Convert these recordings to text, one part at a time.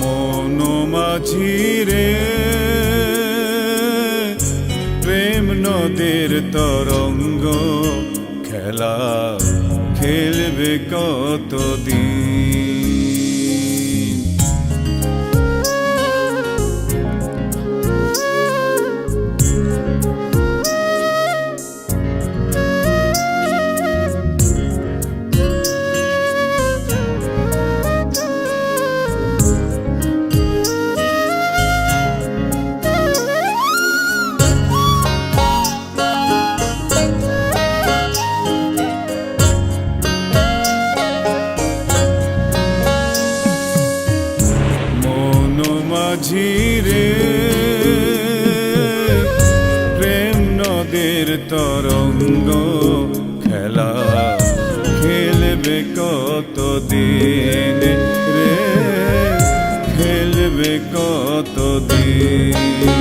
মন নদীর তরঙ্গ খেলা খেলবে কতদিন? মাঝিরে প্রেম নদীর তরঙ্গ খেলা খেলবে কত দিন রে? খেলবে কতদিন? মন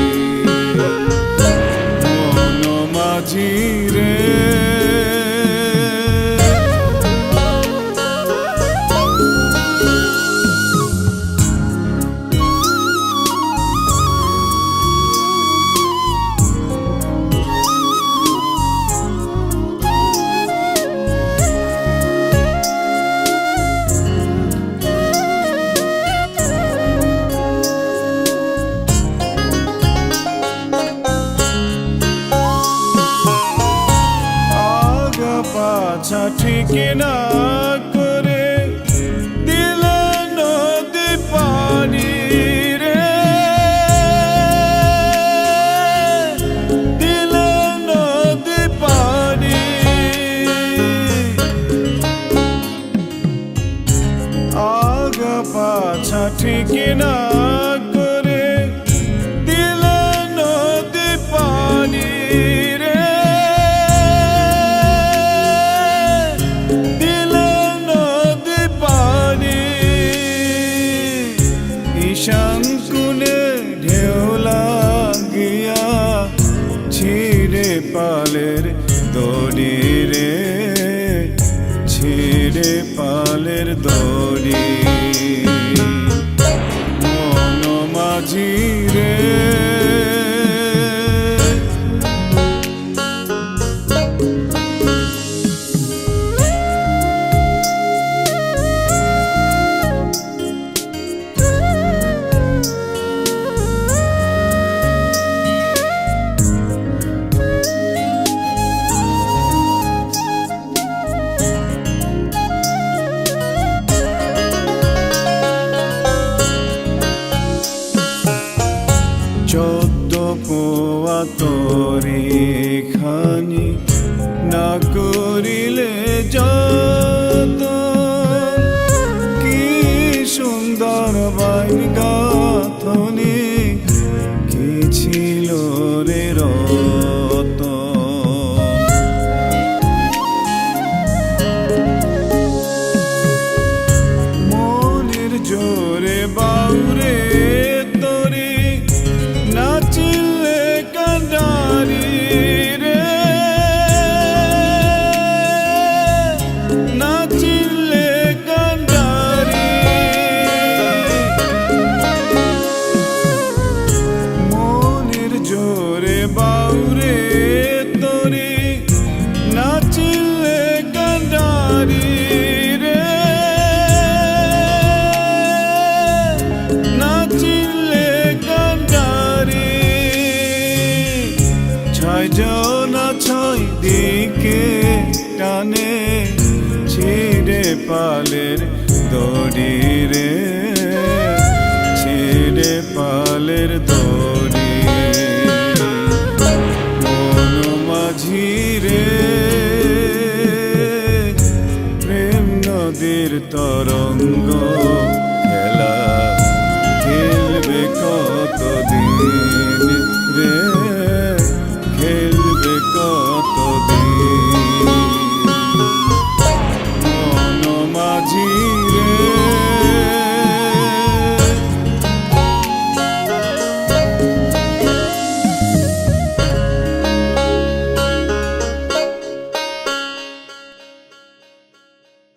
ঈশান ঢেউলা ঢেউ লাগিয়া ছিঁড়ে পালের তোরে খানি না করিলে যত। কি সুন্দর বাইন গাথনি আয়োজনা ছয় দিকে টানে ছিঁড়ে পালের দড়ি রে। ছিড়ে পালের দড়ি। মন প্রেম নদীর তরঙ্গ খেলা, খেলবে কত